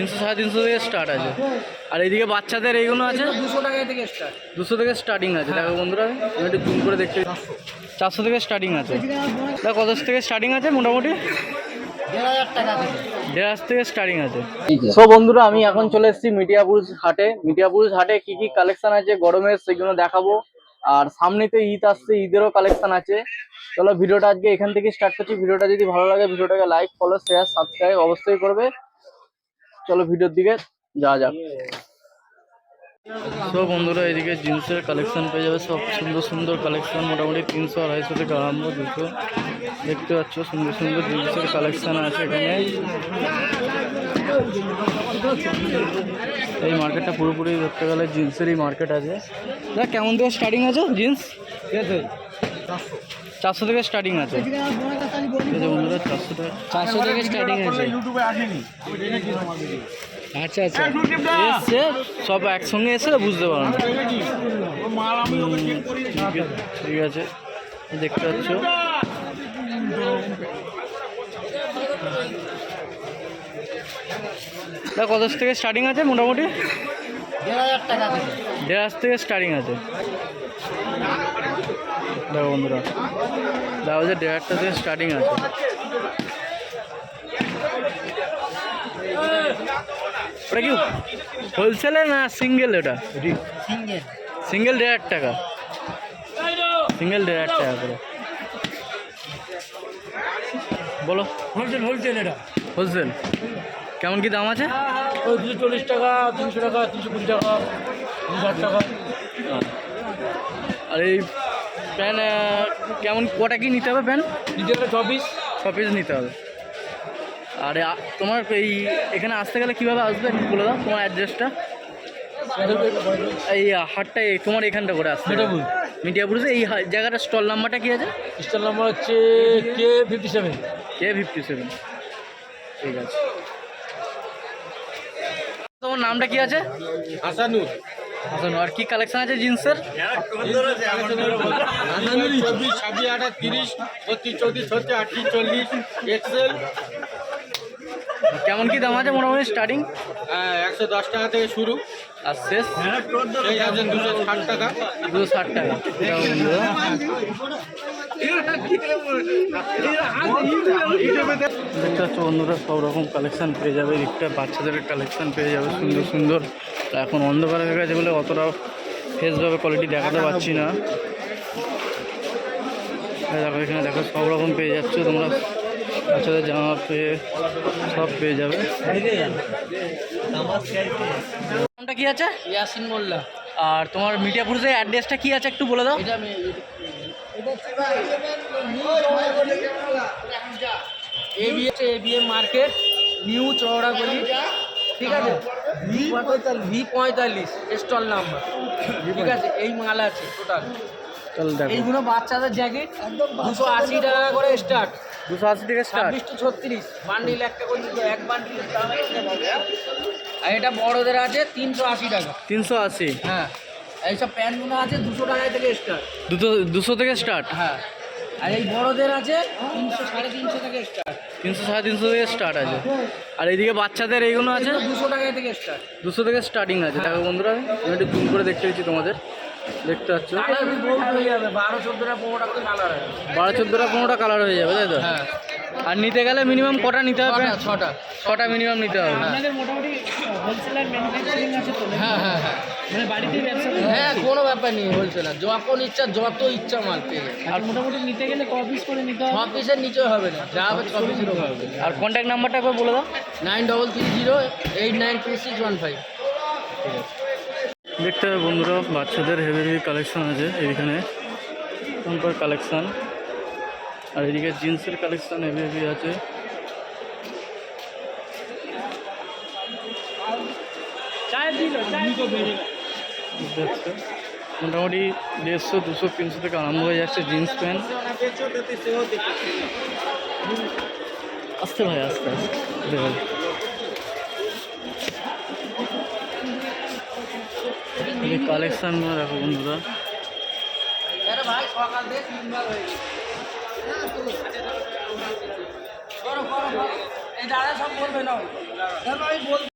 তিনশো সাড়ে তিনশো থেকে স্টার্ট আছে। আর এইদিকে বাচ্চাদের এইগুলো আছে? দুশো টাকা থেকে স্টার্ট দুশো থেকে স্টার্টিং আছে। দেখো বন্ধুরা আমি একটু জুম করে দেখতে চারশো থেকে স্টার্টিং আছে। দেখো কত থেকে স্টার্টিং আছে মোটামুটি? দেড় হাজার থেকে। স্টার্টিং আছে। সো বন্ধুরা আমি এখন চলে এসেছি মিডিয়াপুর হাটে। মিডিয়াপুর হাটে কি কি কালেকশন আছে গরমের সেগুলো দেখাবো। আর সামনেতে ঈদ আসছে ঈদেরও কালেকশন আছে। চলো ভিডিওটা আজকে এখান থেকে স্টার্ট করছি। ভিডিওটা যদি ভালো লাগে ভিডিওটাকে লাইক ফলো শেয়ার সাবস্ক্রাইব অবশ্যই করবে। চলো ভিডিওর দিকে যাওয়া যাক। সব বন্ধুরা এদিকে জিন্সের কালেকশন পেয়ে যাবে। সব সুন্দর সুন্দর কালেকশন মোটামুটি তিনশো আড়াইশো থেকে আরম্ভ দুশো। দেখতে পাচ্ছ সুন্দর সুন্দর জিন্সের কালেকশন আছে এখানে। এই মার্কেটটা পুরোপুরি ধরতে গেলে জিন্সেরই মার্কেট আছে। দাদা কেমন থেকে স্টার্টিং আছে জিন্স? ঠিক আছে চারশো থেকে স্টার্টিং আছে। ঠিক আছে বন্ধুরা চারশো থেকে স্টার্টিং আছে আচ্ছা আচ্ছা। এসছে সব একসঙ্গে এসে বুঝতে পারো না ঠিক আছে, দেখতে পাচ্ছ? তা কত থেকে স্টার্টিং আছে মোটামুটি? দেড় হাজার টাকা থেকে দেড় হাজার থেকে স্টার্টিং আছে। দেখো বন্ধুরা দেখো যে দেড় হাজার থেকে স্টার্টিং আছে। ওটা কি হোলসেলে না সিঙ্গেল এটা? সিঙ্গেল সিঙ্গেল দেড় হাজার টাকা। সিঙ্গেল দেড় হাজার টাকা করে। বলো। হোলসেল হোলসেল এটা। হোলসেল কেমন কি দাম আছে? ওই দুশো চল্লিশ টাকা তিনশো টাকা তিনশো কুড়ি টাকা দুশো ষাট টাকা। আর এই প্যান কেমন কটা কি নিতে হবে প্যান? নিতে গেলে চব্বিশ ছ পিস নিতে হবে। আর তোমার এই এখানে আসতে গেলে কীভাবে আসবে? একটু বলে দাও তোমার অ্যাড্রেসটা এই হাটটা এই তোমার এখানটা করে আসতে মিঠাপুর। মিডিয়াপুরে এই হা- জায়গাটার স্টল নাম্বারটা কি আছে? স্টল নাম্বার হচ্ছে K fifty seven K fifty seven ঠিক আছে। তোমার নামটা কি আছে? হাসানুর। আর কি কালেকশন আছে জিন্সের? চব্বিশ ছাব্বিশ আঠাশ তিরিশ বত্রিশ চৌত্রিশ ছত্রিশ আটত্রিশ চল্লিশ এক্সেল। কেমন কি দাম আছে মোটামুটি স্টার্টিং একশো দশ টাকা থেকে শুরু। আর শেষ? দুশো ষাট টাকা। দুশো ষাট টাকা। দেখতে পাচ্ছ বন্ধুরা সব রকম কালেকশন পেয়ে যাবে। দিকটা বাচ্চাদের কালেকশন পেয়ে যাবে সুন্দর সুন্দর। আর এখন অন্ধকার হয়ে গেছে বলে অতটা ফেসভাবে কোয়ালিটি দেখাতে পারছি না। দেখো এখানে দেখো সব রকম পেয়ে যাচ্ছে তোমরা। বাচ্চাদের জামা পেয়ে সব পেয়ে যাবে। নামটা কি আছে? ইয়াসিন মোল্লা। আর তোমার মিডিয়াপুরের অ্যাড্রেসটা কি আছে একটু বলে দাও। এবিএম মার্কেট নিউ চৌড়া গলি ঠিক আছে? ভি পঁয়তাল্লিশ স্টল নাম্বার ঠিক আছে? এই মাল আছে টোটাল এইগুলো বাচ্চাদের জ্যাকেট দুশো আশি টাকা করে স্টার্ট দুশো আশি থেকে স্টার্ট ছাব্বিশ ছত্রিশ বান্ডিল একটা করে এক হবে। আর এটা বড়দের আছে তিনশো আশি টাকা। তিনশো আশি। হ্যাঁ। এইসব প্যান্টগুলো আছে দুশো টাকা থেকে স্টার্ট দুটো দুশো থেকে স্টার্ট হ্যাঁ। আর এই বড়দের আছে তিনশো সাড়ে তিনশো থেকে স্টার্ট তিনশো সাড়ে তিনশো থেকে স্টার্ট আছে। আর এইদিকে বাচ্চাদের এইগুলো আছে? দুশো টাকা থেকে স্টার্ট দুশো থেকে স্টার্টিং আছে। দেখো বন্ধুরা আমি একটু জুম করে দেখতে পেয়েছি তোমাদের। দেখতে পাচ্ছ? বারো চোদ্দোটা পনেরোটা কালার বারো চোদ্দোটা পনেরোটা কালার হয়ে যাবে তাই তো? হ্যাঁ। আর নিতে গেলে মিনিমাম কটা নিতে হবে? ছটা ছটা। ছটা মিনিমাম নিতে হবে। মোটামুটি হোলসেলার ম্যানুফ্যাকচারিং আছে তো? হ্যাঁ হ্যাঁ হ্যাঁ। মানে ব্যবসা হ্যাঁ কোনো ব্যাপার নেই হোলসেলার যখন ইচ্ছা যত ইচ্ছা মাল পেয়ে আর মোটামুটি নিতে গেলে ক পিস করে নিতে ছ পিসের নিচে হবে না। যা হবে ছ পিসেরও হবে। আর কন্ট্যাক্ট নাম্বারটা একবার বলে দাও। Nine double three zero eight nine two six one five. দেখতে হবে বন্ধুরা বাচ্চাদের হেভি হেভি কালেকশন আছে এইখানে। কালেকশন আর এদিকে জিন্সের কালেকশন হেভি হেভি আছে মোটামুটি দেড়শো দুশো তিনশো থেকে আরম্ভ হয়ে যাচ্ছে জিন্স প্যান্ট। আসতে ভাই আস্তে আস্তে। দেখো কালেকশন দেখো বন্ধুরা। ভাই সকাল তিনবার হয়ে গেছে। এই দাদা সব বলবে না